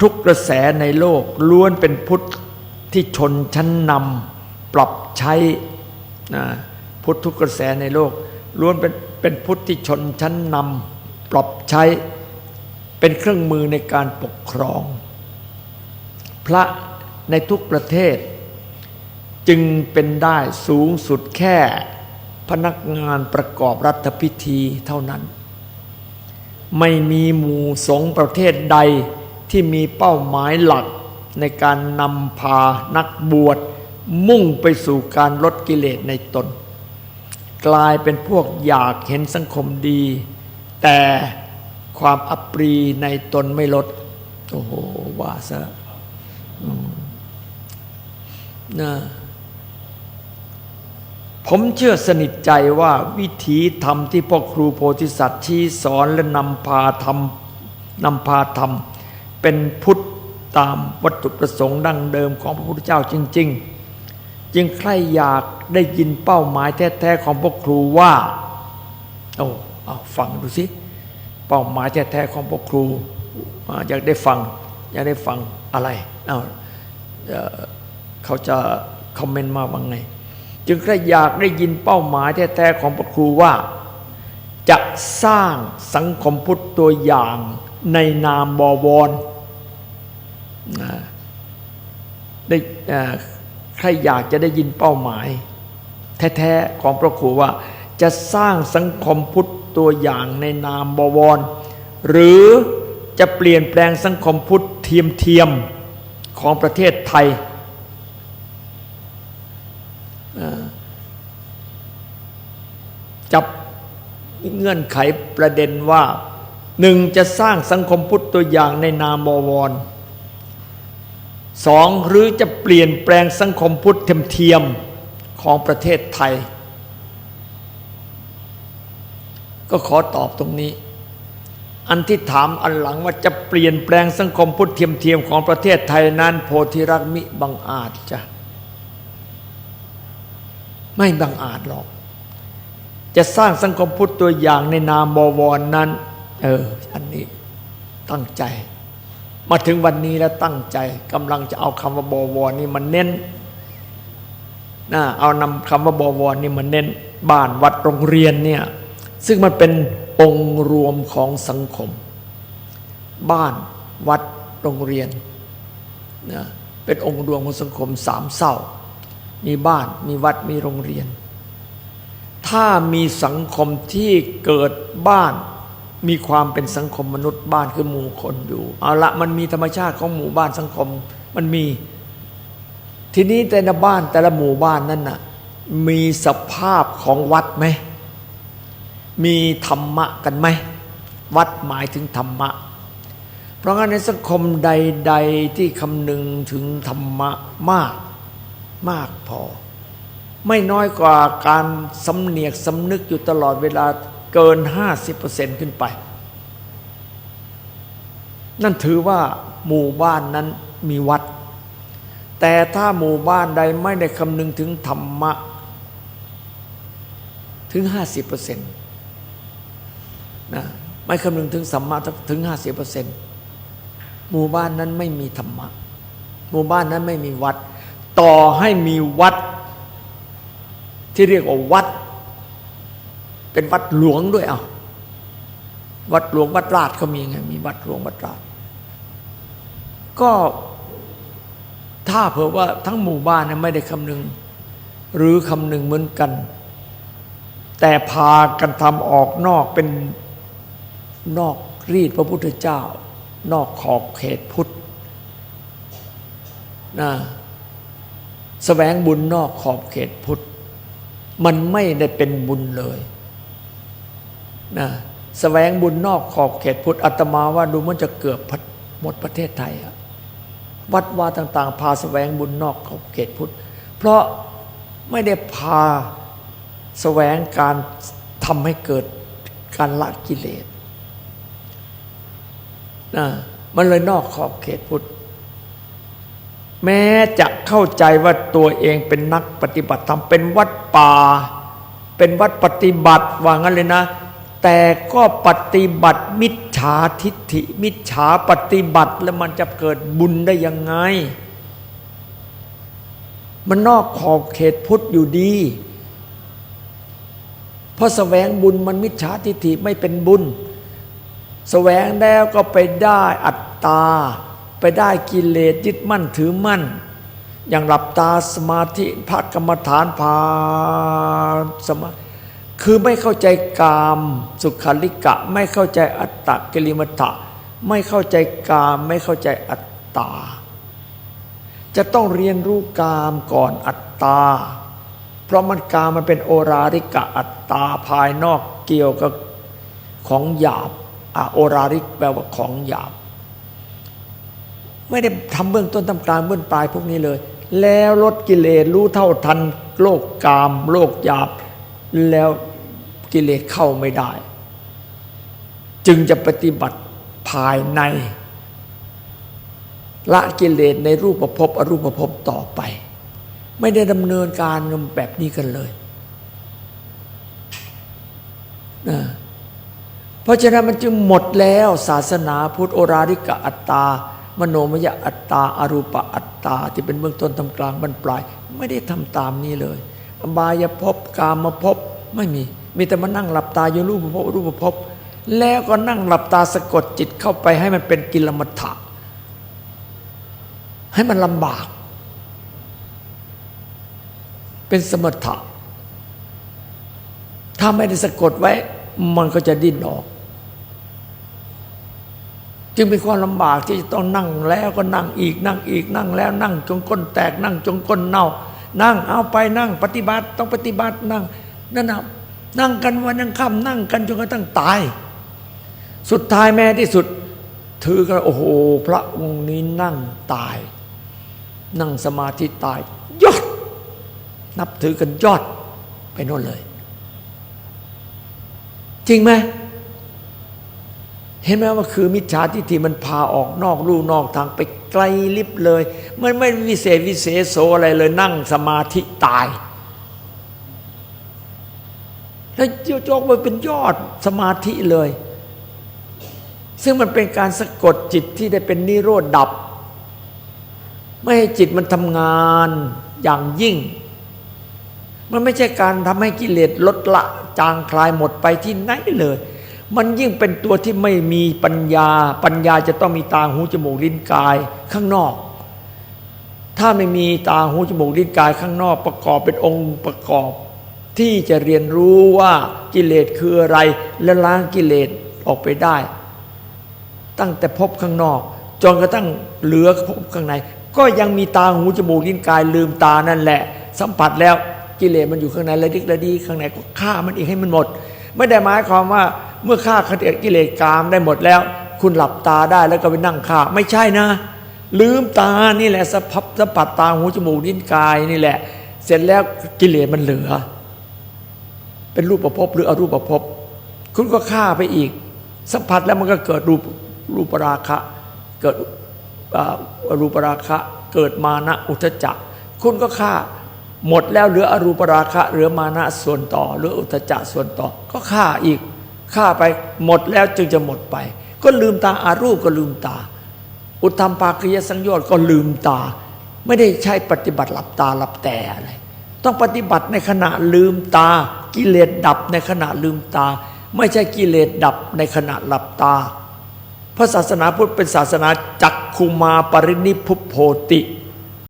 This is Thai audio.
ทุกกระแสในโลกล้วนเป็นพุทธที่ชนชั้นนำปรับใช้นะพุทธทุกกระแสในโลกล้วนเป็นเป็นพุทธที่ชนชั้นนำปรับใช้ เป็นเครื่องมือในการปกครอง พระในทุกประเทศ จึงเป็นได้สูงสุดแค่ พนักงานประกอบรัฐพิธีเท่านั้น ไม่มีหมู่สงประเทศใด ที่มีเป้าหมายหลักในการนำพานักบวช มุ่งไปสู่การลดกิเลสในตน กลายเป็นพวกอยากเห็นสังคมดี แต่ความอัปรีในตนไม่ลด โอ้โหว่าซะนะผมเชื่อสนิทใจว่าวิถีธรรมที่พ่อครูโพธิสัตว์ชี้สอนและนำพาทำนำพาทำ เป็นพุทธตามวัตถุประสงค์ดังเดิมของพระพุทธเจ้าจริง ๆ จึงใครอยากได้ยินเป้าหมายแท้ๆของพ่อครูว่าโอ้เอาฟังดูสิเป้าหมายแท้ๆของพ่อครูอยากได้ฟังอยากได้ฟังอะไรเอาเขาจะคอมเมนต์มาว่าไง จึงใครอยากได้ยินเป้าหมายแท้ๆของพระครูว่า จะสร้างสังคมพุทธตัวอย่างในนามบวร ได้ใครอยากจะได้ยินเป้าหมาย แท้ๆของพระครูว่าจะสร้างสังคมพุทธตัวอย่างในนามบวร หรือจะเปลี่ยนแปลงสังคมพุทธเทียมเทียมๆของประเทศไทย จับเงื่อนไขประเด็นว่าหนึ่งจะสร้างสังคมพุทธตัวอย่างในนามบวร สองหรือจะเปลี่ยนแปลงสังคมพุทธเทียมๆของประเทศไทย ก็ขอตอบตรงนี้ อันที่ถามอันหลังว่าจะเปลี่ยนแปลงสังคมพุทธเทียมๆของประเทศไทยนั้นโพธิรักษ์มิบังอาจจะไม่บังอาจหรอก จะสร้างสังคมพุทธตัวอย่างในนามบวรนั้น เออ อันนี้ตั้งใจ มาถึงวันนี้แล้วตั้งใจกำลังจะเอาคำว่าบวรนี่มันเน้นนะเอานำคำว่าบวรนี่มันเน้นบ้านวัดโรงเรียนเนี่ยซึ่งมันเป็นองค์รวมของสังคม บ้านวัดโรงเรียนนะเป็นองค์รวมของสังคมสามเศร้า มีบ้านมีวัดมีโรงเรียน ถ้ามีสังคมที่เกิดบ้าน มีความเป็นสังคมมนุษย์บ้านคือหมู่คนอยู่ เอาละมันมีธรรมชาติของหมู่บ้านสังคมมันมี ทีนี้แต่ละบ้านแต่ละหมู่บ้านนั้นน่ะมีสภาพของวัดไหม มีธรรมะกันไหม วัดหมายถึงธรรมะ เพราะงั้นในสังคมใด ๆที่คำนึงถึงธรรมะมากมากพอ ไม่น้อยกว่าการสำเนียกสำนึกอยู่ตลอดเวลา เกิน 50%ขึ้นไป นั่นถือว่าหมู่บ้านนั้นมีวัด แต่ถ้าหมู่บ้านใดไม่ได้คำนึงถึงธรรมะ ถึง 50%นะไม่คำนึงถึงสัมมาถึง 50%หมู่บ้านนั้นไม่มีธรรมะ หมู่บ้านนั้นไม่มีวัด ต่อให้มีวัดที่เรียกว่าวัด เป็นวัดหลวงด้วยเอาวัดหลวงวัดราชเขามีไงมีวัดหลวงวัดราช ก็ถ้าเผื่อว่าทั้งหมู่บ้านเนี่ยไม่ได้คำนึง หรือคำนึงเหมือนกัน แต่พากันทำออกนอกเป็นนอกรีดพระพุทธเจ้า นอกขอบเขตพุทธนะแสวงบุญนอกขอบเขตพุทธ มันไม่ได้เป็นบุญเลย นะแสวงบุญนอกขอบเขตพุทธอาตมาว่าดูมันจะเกือบหมดประเทศไทยวัดวาต่างๆ พาแสวงบุญนอกขอบเขตพุทธ เพราะไม่ได้พาแสวงการทำให้เกิดการละกิเลสนะมันเลยนอกขอบเขตพุทธ แม้จะเข้าใจว่าตัวเองเป็นนักปฏิบัติธรรมเป็นวัดป่า เป็นวัดปฏิบัติว่างั้นเลยนะ แต่ก็ปฏิบัติมิจฉาทิฏฐิ มิจฉาปฏิบัติแล้วมันจะเกิดบุญได้ยังไง มันนอกขอบเขตพุทธอยู่ดี เพราะแสวงบุญมันมิจฉาทิฏฐิไม่เป็นบุญแสวงแล้วก็ไปได้อัตตา ไปได้กิเลสยึดมั่นถือมั่น อย่างหลับตาสมาธิพักกรรมฐานพาสมา คือไม่เข้าใจกามสุขาริกะ ไม่เข้าใจอัตตะกิลิมัตะ ไม่เข้าใจกาม ไม่เข้าใจอัตตา จะต้องเรียนรู้กามก่อนอัตตา เพราะมันกามมันเป็นโอราริกะอัตตาภายนอกเกี่ยวกับของหยาบอโอราริกแปลว่าของหยาบ ไม่ได้ทำเบื้องต้นทำกลางเบื้องปลายพวกนี้เลย แล้วลดกิเลสรู้เท่าทันโลกกาม โลกหยาบแล้ว กิเลสเข้าไม่ได้ จึงจะปฏิบัติภายใน ละกิเลสในรูปภพอรูปภพต่อไป ไม่ได้ดำเนินการแบบนี้กันเลยนะเพราะฉะนั้นมันจึงหมดแล้วศาสนาพุทธโอราริกะอัตตามโนมยอัตตาอารูปะอัตตา ที่เป็นเบื้องต้นทำกลางบรรปลาย ไม่ได้ทำตามนี้เลยอบายภพกามภพไม่มี มีแต่มานั่งหลับตาอยู่รูปภพรูปภพแล้วก็นั่งหลับตาสะกดจิตเข้าไปให้มันเป็นกิลมัฏฐะให้มันลำบาก เป็นสมถะ ถ้าไม่ได้สะกดไว้ มันก็จะดิ้นออก จึงเป็นความลำบากที่จะต้องนั่งแล้วก็นั่งอีกนั่งอีกนั่งแล้วนั่งจงก้นแตกนั่งจงก้นเน่า นั่งเอาไปนั่ง ปฏิบัติต้องปฏิบัตินั่งนั่นนะ นั่งกันวันนั่งค่ำนั่งกันจนกระทั่งตาย สุดท้ายแม้ที่สุด ถือกันโอ้โห พระองค์นี้นั่งตาย นั่งสมาธิตาย ยอด นับถือกันยอดไปโน่นเลย จริงไหมเห็นไหมว่าคือมิจฉาทิฏฐิมันพาออกนอกลู่นอกทางไปไกลลิบเลย มันไม่วิเศษวิเศษโสอะไรเลย นั่งสมาธิตาย แล้วโจกไปเป็นยอดสมาธิเลย ซึ่งมันเป็นการสะกดจิตที่ได้เป็นนิโรธดับ ไม่ให้จิตมันทำงานอย่างยิ่ง มันไม่ใช่การทำให้กิเลสลดละจางคลายหมดไปที่ไหนเลย มันยิ่งเป็นตัวที่ไม่มีปัญญา ปัญญาจะต้องมีตาหูจมูกลิ้นกายข้างนอกถ้าไม่มีตาหูจมูกลิ้นกายข้างนอกประกอบเป็นองค์ประกอบ ที่จะเรียนรู้ว่ากิเลสคืออะไร และล้างกิเลสออกไปได้ ตั้งแต่พบข้างนอกจนกระทั่งเหลือพบข้างใน ก็ยังมีตาหูจมูกลิ้นกายลืมตานั่นแหละ สัมผัสแล้วกิเลสมันอยู่ข้างในระดิกระดีข้างในก็ฆ่ามันอีกให้มันหมด ไม่ได้หมายความว่าเมื่อฆ่ากิเลสกามได้หมดแล้ว คุณหลับตาได้แล้วก็ไปนั่งฆ่าไม่ใช่นะ ลืมตานี่แหละสัพับสัมผัสตาหูจมูกลิ้นกายนี่แหละ เสร็จแล้วกิเลสมันเหลือ เป็นรูปประพบหรืออรูปประพบคุณก็ฆ่าไปอีก สัมผัสแล้วมันก็เกิดรูปรูปราคะ เกิดรูปราคะ เกิดมานะอุทจจะคุณก็ฆ่าหมดแล้วเหลืออรูปราคะเหลือมานะส่วนต่อเหลืออุทจจะส่วนต่อ ก็ฆ่าอีกฆ่าไปหมดแล้วจึงจะหมดไป ก็ลืมตาอารูปก็ลืมตา อุทธรรมปากิยสังโยชน์ก็ลืมตา ไม่ได้ใช้ปฏิบัติหลับตาหลับแต่อะไร ต้องปฏิบัติในขณะลืมตา กิเลสดับในขณะลืมตา ไม่ใช่กิเลสดับในขณะหลับตา พระศาสนาพุทธเป็นศาสนาจักคุมาปรินิพุโพติ